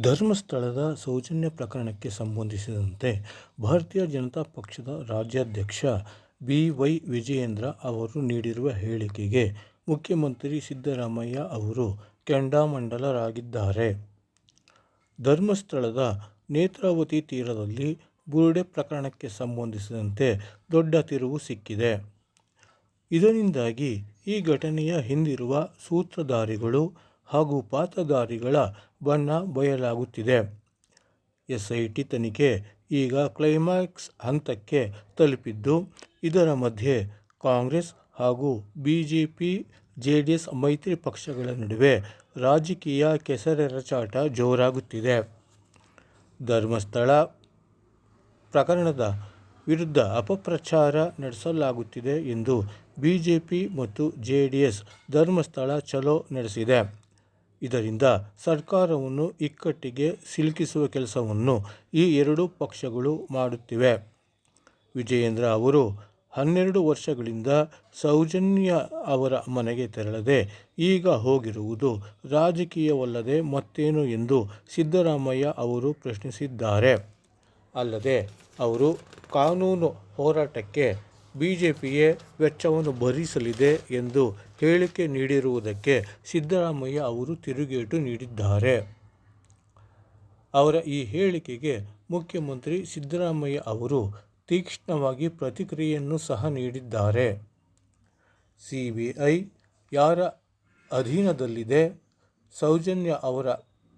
ಧರ್ಮಸ್ಥಳದ ಸೌಜನ್ಯ ಪ್ರಕರಣಕ್ಕೆ ಸಂಬಂಧಿಸಿದಂತೆ ಭಾರತೀಯ ಜನತಾ ಪಕ್ಷದ ರಾಜ್ಯಾಧ್ಯಕ್ಷ ಬಿ. ವೈ. ವಿಜಯೇಂದ್ರ ಅವರು ನೀಡಿರುವ ಹೇಳಿಕೆಗೆ ಮುಖ್ಯಮಂತ್ರಿ ಸಿದ್ದರಾಮಯ್ಯ ಅವರು ಕೆಂಡಾಮಂಡಲರಾಗಿದ್ದಾರೆ. ಧರ್ಮಸ್ಥಳದ ನೇತ್ರಾವತಿ ತೀರದಲ್ಲಿ ಬುರುಡೆ ಪ್ರಕರಣಕ್ಕೆ ಸಂಬಂಧಿಸಿದಂತೆ ದೊಡ್ಡ ತಿರುವು ಸಿಕ್ಕಿದೆ. ಇದರಿಂದಾಗಿ ಈ ಘಟನೆಯ ಹಿಂದಿರುವ ಸೂತ್ರಧಾರಿಗಳು ಹಾಗೂ ಪಾತ್ರಧಾರಿಗಳ ಬಣ್ಣ ಬಯಲಾಗುತ್ತಿದೆ. ಎಸ್ಐಟಿ ತನಿಖೆ ಈಗ ಕ್ಲೈಮ್ಯಾಕ್ಸ್ ಹಂತಕ್ಕೆ ತಲುಪಿದ್ದು, ಇದರ ಮಧ್ಯೆ ಕಾಂಗ್ರೆಸ್ ಹಾಗೂ B J P J D S ಮೈತ್ರಿ ಪಕ್ಷಗಳ ನಡುವೆ ರಾಜಕೀಯ ಕೆಸರೆರಚಾಟ ಜೋರಾಗುತ್ತಿದೆ. ಧರ್ಮಸ್ಥಳ ಪ್ರಕರಣದ ವಿರುದ್ಧ ಅಪಪ್ರಚಾರ ನಡೆಸಲಾಗುತ್ತಿದೆ ಎಂದು ಬಿಜೆಪಿ ಮತ್ತು ಜೆಡಿಎಸ್ ಧರ್ಮಸ್ಥಳ ಚಲೋ ನಡೆಸಿದೆ. ಇದರಿಂದ ಸರ್ಕಾರವನ್ನು ಇಕ್ಕಟ್ಟಿಗೆ ಸಿಲುಕಿಸುವ ಕೆಲಸವನ್ನು ಈ ಎರಡೂ ಪಕ್ಷಗಳು ಮಾಡುತ್ತಿವೆ. ವಿಜಯೇಂದ್ರ ಅವರು ಹನ್ನೆರಡು ವರ್ಷಗಳಿಂದ ಸೌಜನ್ಯ ಅವರ ಮನೆಗೆ ತೆರಳದೆ ಈಗ ಹೋಗಿರುವುದು ರಾಜಕೀಯವಲ್ಲದೆ ಮತ್ತೇನು ಎಂದು ಸಿದ್ದರಾಮಯ್ಯ ಅವರು ಪ್ರಶ್ನಿಸಿದ್ದಾರೆ. ಅಲ್ಲದೆ ಅವರು ಕಾನೂನು ಹೋರಾಟಕ್ಕೆ ಬಿಜೆಪಿಯೇ ವೆಚ್ಚವನ್ನು ಭರಿಸಲಿದೆ ಎಂದು ಹೇಳಿಕೆ ನೀಡಿರುವುದಕ್ಕೆ ಸಿದ್ದರಾಮಯ್ಯ ಅವರು ತಿರುಗೇಟು ನೀಡಿದ್ದಾರೆ. ಅವರ ಈ ಹೇಳಿಕೆಗೆ ಮುಖ್ಯಮಂತ್ರಿ ಸಿದ್ದರಾಮಯ್ಯ ಅವರು ತೀಕ್ಷ್ಣವಾಗಿ ಪ್ರತಿಕ್ರಿಯೆಯನ್ನು ಸಹ ನೀಡಿದ್ದಾರೆ. ಸಿಬಿಐ ಯಾರ ಅಧೀನದಲ್ಲಿದೆ, ಸೌಜನ್ಯ ಅವರ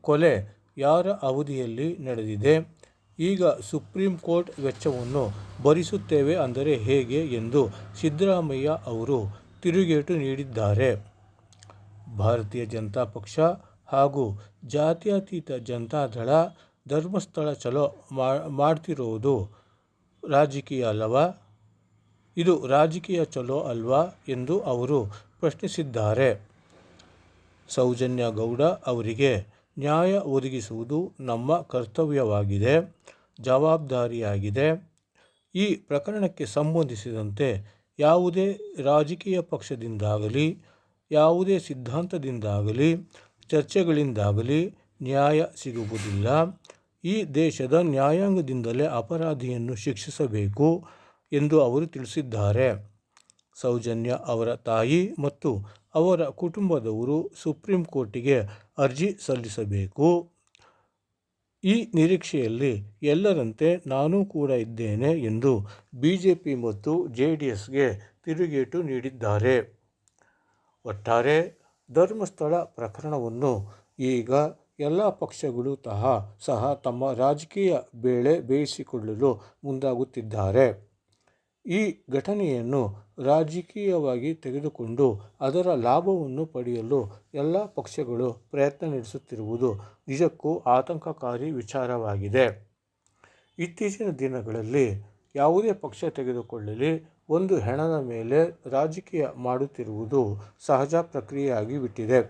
ಕೊಲೆ ಯಾರ ಅವಧಿಯಲ್ಲಿ ನಡೆದಿದೆ, ಈಗ ಸುಪ್ರೀಂ ಕೋರ್ಟ್ ವೆಚ್ಚವನ್ನು ಭರಿಸುತ್ತೇವೆ ಅಂದರೆ ಹೇಗೆ ಎಂದು ಸಿದ್ದರಾಮಯ್ಯ ಅವರು ತಿರುಗೇಟು ನೀಡಿದ್ದಾರೆ. ಭಾರತೀಯ ಜನತಾ ಪಕ್ಷ ಹಾಗೂ ಜಾತ್ಯತೀತ ಜನತಾದಳ ಧರ್ಮಸ್ಥಳ ಚಲೋ ಮಾಡ್ತಿರೋದು ರಾಜಕೀಯ ಅಲ್ಲವಾ? ಇದು ರಾಜಕೀಯ ಚಲೋ ಅಲ್ವಾ ಎಂದು ಅವರು ಪ್ರಶ್ನಿಸಿದ್ದಾರೆ. ಸೌಜನ್ಯ ಗೌಡ ಅವರಿಗೆ ನ್ಯಾಯ ಒದಗಿಸುವುದು ನಮ್ಮ ಕರ್ತವ್ಯವಾಗಿದೆ, ಜವಾಬ್ದಾರಿಯಾಗಿದೆ. ಈ ಪ್ರಕರಣಕ್ಕೆ ಸಂಬಂಧಿಸಿದಂತೆ ಯಾವುದೇ ರಾಜಕೀಯ ಪಕ್ಷದಿಂದಾಗಲಿ, ಯಾವುದೇ ಸಿದ್ಧಾಂತದಿಂದಾಗಲಿ, ಚರ್ಚೆಗಳಿಂದಾಗಲಿ ನ್ಯಾಯ ಸಿಗುವುದಿಲ್ಲ. ಈ ದೇಶದ ನ್ಯಾಯಾಂಗದಿಂದಲೇ ಅಪರಾಧಿಯನ್ನು ಶಿಕ್ಷಿಸಬೇಕು ಎಂದು ಅವರು ತಿಳಿಸಿದ್ದಾರೆ. ಸೌಜನ್ಯಾ ಅವರ ತಾಯಿ ಮತ್ತು ಅವರ ಕುಟುಂಬದವರು ಸುಪ್ರೀಂ ಕೋರ್ಟಿಗೆ ಅರ್ಜಿ ಸಲ್ಲಿಸಬೇಕು. ಈ ನಿರೀಕ್ಷೆಯಲ್ಲಿ ಎಲ್ಲರಂತೆ ನಾನೂ ಕೂಡ ಇದ್ದೇನೆ ಎಂದು ಬಿ ಜೆ ಪಿ ಮತ್ತು ಜೆ ಡಿ ಎಸ್ಗೆ ತಿರುಗೇಟು ನೀಡಿದ್ದಾರೆ. ಒಟ್ಟಾರೆ ಧರ್ಮಸ್ಥಳ ಪ್ರಕರಣವನ್ನು ಈಗ ಎಲ್ಲ ಪಕ್ಷಗಳು ತಹ ಸಹ ತಮ್ಮ ರಾಜಕೀಯ ಬೇಳೆ ಬೇಯಿಸಿಕೊಳ್ಳಲು ಮುಂದಾಗುತ್ತಿದ್ದಾರೆ. ಈ ಘಟನೆಯನ್ನು ರಾಜಕೀಯವಾಗಿ ತೆಗೆದುಕೊಂಡು ಅದರ ಲಾಭವನ್ನು ಪಡೆಯಲು ಎಲ್ಲ ಪಕ್ಷಗಳು ಪ್ರಯತ್ನ ನಡೆಸುತ್ತಿರುವುದು ನಿಜಕ್ಕೂ ಆತಂಕಕಾರಿ ವಿಚಾರವಾಗಿದೆ. ಇತ್ತೀಚಿನ ದಿನಗಳಲ್ಲಿ ಯಾವುದೇ ಪಕ್ಷ ತೆಗೆದುಕೊಳ್ಳಲಿ ಒಂದು ಹೆಣದ ಮೇಲೆ ರಾಜಕೀಯ ಮಾಡುತ್ತಿರುವುದು ಸಹಜ ಪ್ರಕ್ರಿಯೆಯಾಗಿ ಬಿಟ್ಟಿದೆ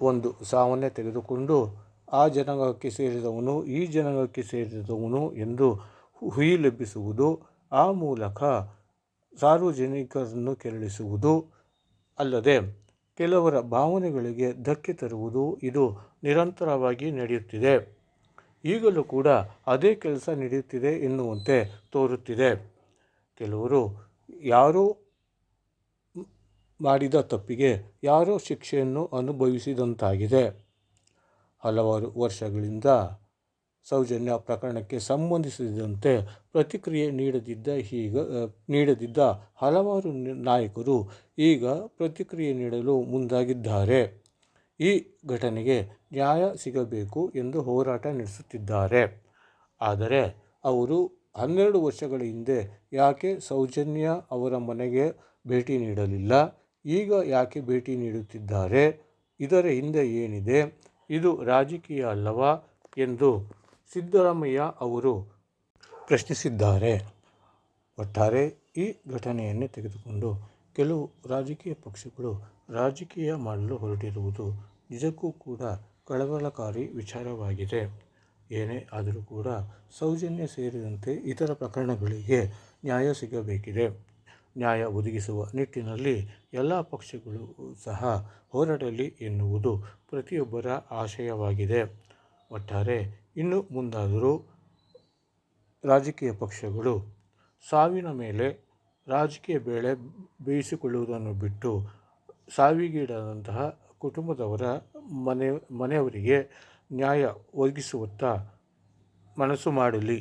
ಒಂದು ಸಾವನ್ನೇ ತೆಗೆದುಕೊಂಡು ಆ ಜನಾಂಗಕ್ಕೆ ಸೇರಿದವನು, ಈ ಜನಾಂಗಕ್ಕೆ ಸೇರಿದವನು ಎಂದು ಹುಯಿಲೆಬ್ಬಿಸುವುದು, ಆ ಮೂಲಕ ಸಾರ್ವಜನಿಕರನ್ನು ಕೆರಳಿಸುವುದು ಅಲ್ಲದೆ ಕೆಲವರ ಭಾವನೆಗಳಿಗೆ ಧಕ್ಕೆ ತರುವುದು ಇದು ನಿರಂತರವಾಗಿ ನಡೆಯುತ್ತಿದೆ. ಈಗಲೂ ಕೂಡ ಅದೇ ಕೆಲಸ ನಡೆಯುತ್ತಿದೆ ಎನ್ನುವಂತೆ ತೋರುತ್ತಿದೆ. ಕೆಲವರು ಯಾರೋ ಮಾಡಿದ ತಪ್ಪಿಗೆ ಯಾರೋ ಶಿಕ್ಷೆಯನ್ನು ಅನುಭವಿಸಿದಂತಾಗಿದೆ. ಹಲವಾರು ವರ್ಷಗಳಿಂದ ಸೌಜನ್ಯಾ ಪ್ರಕರಣಕ್ಕೆ ಸಂಬಂಧಿಸಿದಂತೆ ಪ್ರತಿಕ್ರಿಯೆ ನೀಡದಿದ್ದ ಈಗ ನೀಡದಿದ್ದ ಹಲವಾರು ನಾಯಕರು ಈಗ ಪ್ರತಿಕ್ರಿಯೆ ನೀಡಲು ಮುಂದಾಗಿದ್ದಾರೆ. ಈ ಘಟನೆಗೆ ನ್ಯಾಯ ಸಿಗಬೇಕು ಎಂದು ಹೋರಾಟ ನಡೆಸುತ್ತಿದ್ದಾರೆ. ಆದರೆ ಅವರು ಹನ್ನೆರಡು ವರ್ಷಗಳ ಹಿಂದೆ ಯಾಕೆ ಸೌಜನ್ಯ ಅವರ ಮನೆಗೆ ಭೇಟಿ ನೀಡಲಿಲ್ಲ, ಈಗ ಯಾಕೆ ಭೇಟಿ ನೀಡುತ್ತಿದ್ದಾರೆ, ಇದರ ಹಿಂದೆ ಏನಿದೆ, ಇದು ರಾಜಕೀಯ ಅಲ್ಲವಾ ಎಂದು ಸಿದ್ದರಾಮಯ್ಯ ಅವರು ಪ್ರಶ್ನಿಸಿದ್ದಾರೆ. ಒಟ್ಟಾರೆ ಈ ಘಟನೆಯನ್ನೇ ತೆಗೆದುಕೊಂಡು ಕೆಲವು ರಾಜಕೀಯ ಪಕ್ಷಗಳು ರಾಜಕೀಯ ಮಾಡಲು ಹೊರಟಿರುವುದು ನಿಜಕ್ಕೂ ಕೂಡ ಕಳವಳಕಾರಿ ವಿಚಾರವಾಗಿದೆ. ಏನೇ ಆದರೂ ಕೂಡ ಸೌಜನ್ಯ ಸೇರಿದಂತೆ ಇತರ ಪ್ರಕರಣಗಳಿಗೆ ನ್ಯಾಯ ಸಿಗಬೇಕಿದೆ. ನ್ಯಾಯ ಒದಗಿಸುವ ನಿಟ್ಟಿನಲ್ಲಿ ಎಲ್ಲ ಪಕ್ಷಗಳು ಸಹ ಹೋರಾಡಲಿ ಎನ್ನುವುದು ಪ್ರತಿಯೊಬ್ಬರ ಆಶಯವಾಗಿದೆ ಒಟ್ಟಾರೆ ಇನ್ನು ಮುಂದಾದರೂ ರಾಜಕೀಯ ಪಕ್ಷಗಳು ಸಾವಿನ ಮೇಲೆ ರಾಜಕೀಯ ಬೇಳೆ ಬೇಯಿಸಿಕೊಳ್ಳುವುದನ್ನು ಬಿಟ್ಟು ಸಾವಿಗೀಡಾದಂತಹ ಕುಟುಂಬದವರ ಮನೆ ಮನೆಯವರಿಗೆ ನ್ಯಾಯ ಒದಗಿಸುವತ್ತ ಮನಸ್ಸು ಮಾಡಲಿ.